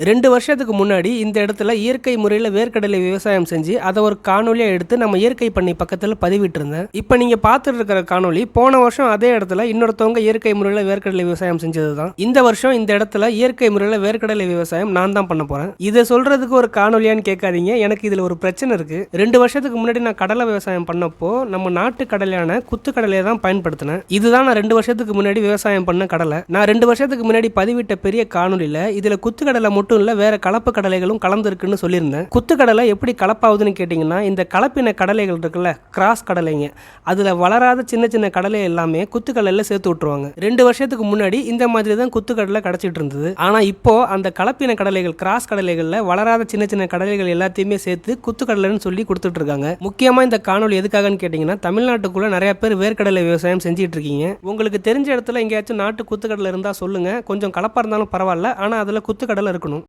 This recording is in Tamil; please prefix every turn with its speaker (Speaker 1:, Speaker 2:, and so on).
Speaker 1: ரெண்டு வருஷத்துக்கு முன்னாடி இந்த இடத்துல இயற்கை முறையில் வேர்க்கடலை விவசாயம் செஞ்சு அதை ஒரு காணொலியாக எடுத்து நம்ம இயற்கை பண்ணி பக்கத்தில் பதிவிட்டிருந்தேன். இப்போ நீங்கள் பார்த்துட்டு இருக்கிற காணொலி போன வருஷம் அதே இடத்துல இன்னொருத்தவங்க இயற்கை முறையில் வேர்க்கடலை விவசாயம் செஞ்சது தான் இந்த வருஷம் இந்த இடத்துல இயற்கை முறையில் வேர்க்கடலை விவசாயம் நான் தான் பண்ண போகிறேன் இதை சொல்கிறதுக்கு ஒரு காணொலியான்னு கேட்காதீங்க. எனக்கு இதில் ஒரு பிரச்சனை இருக்குது ரெண்டு வருஷத்துக்கு முன்னாடி நான் கடலை விவசாயம் பண்ணப்போ நம்ம நாட்டு கடலையான குத்துக்கடலையை தான் பயன்படுத்தினேன். இதுதான் நான் ரெண்டு வருஷத்துக்கு முன்னாடி விவசாயம் பண்ண கடலை. நான் ரெண்டு வருஷத்துக்கு முன்னாடி பதிவிட்ட பெரிய காணொலியில் இதில் குத்துக்கடலை மட்டும் இல்லை வேற கலப்பு கடலைகளும் கலந்துருக்குன்னு சொல்லியிருந்தேன். குத்துக்கடலை எப்படி கலப்பாகுதுன்னு கேட்டிங்கன்னா இந்த கலப்பின கடலைகள் இருக்குல்ல கிராஸ் கடலைங்க. அதில் வளராத சின்ன சின்ன கடலை எல்லாமே குத்துக்கடலையில் சேர்த்து விட்டுருவாங்க. ரெண்டு வருஷத்துக்கு முன்னாடி இந்த மாதிரி தான் குத்துக்கடலை கிடச்சிட்டு இருந்தது. ஆனால் இப்போ அந்த கலப்பின கடலைகள் கிராஸ் கடலைகளில் வளராத சின்ன சின்ன கடலைகள் எல்லாத்தையுமே சேர்த்து குத்துக்கடலைன்னு சொல்லி கொடுத்துட்டு இருக்காங்க. முக்கியமாக இந்த காணொலி எதுக்காகன்னு கேட்டிங்கன்னா தமிழ்நாட்டுக்குள்ளே நிறைய பேர் வேர்க்கடலை விவசாயம் செஞ்சுட்டு இருக்கீங்க. உங்களுக்கு தெரிஞ்ச இடத்துல எங்கேயாச்சும் நாட்டு குத்துக்கடலை இருந்தால் சொல்லுங்கள் கொஞ்சம் கலப்பாக இருந்தாலும் பரவாயில்ல. ஆனால் அதில் குத்துக்கடலை இருக்கணும்.